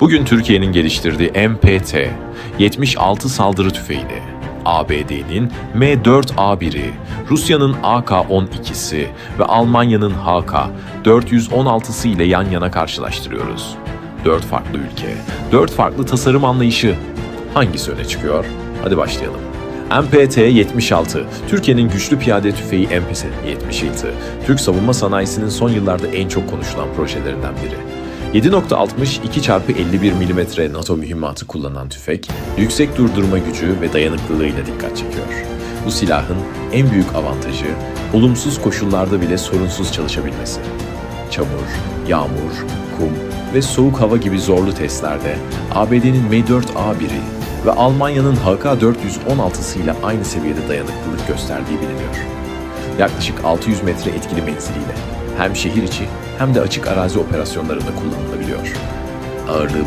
Bugün Türkiye'nin geliştirdiği MPT 76 saldırı tüfeğini, ABD'nin M4A1'i, Rusya'nın AK-12'si ve Almanya'nın HK-416'sı ile yan yana karşılaştırıyoruz. Dört farklı ülke, dört farklı tasarım anlayışı. Hangisi öne çıkıyor? Hadi başlayalım. MPT-76, Türkiye'nin güçlü piyade tüfeği MPT-76, Türk savunma sanayisinin son yıllarda en çok konuşulan projelerinden biri. 7.60 2x51 mm NATO mühimmatı kullanan tüfek, yüksek durdurma gücü ve dayanıklılığıyla dikkat çekiyor. Bu silahın en büyük avantajı, olumsuz koşullarda bile sorunsuz çalışabilmesi. Çamur, yağmur, kum ve soğuk hava gibi zorlu testlerde ABD'nin M4A1'i ve Almanya'nın HK416'sı ile aynı seviyede dayanıklılık gösterdiği biliniyor. Yaklaşık 600 metre etkili menziliyle hem şehir içi hem de açık arazi operasyonlarında kullanılabiliyor. Ağırlığı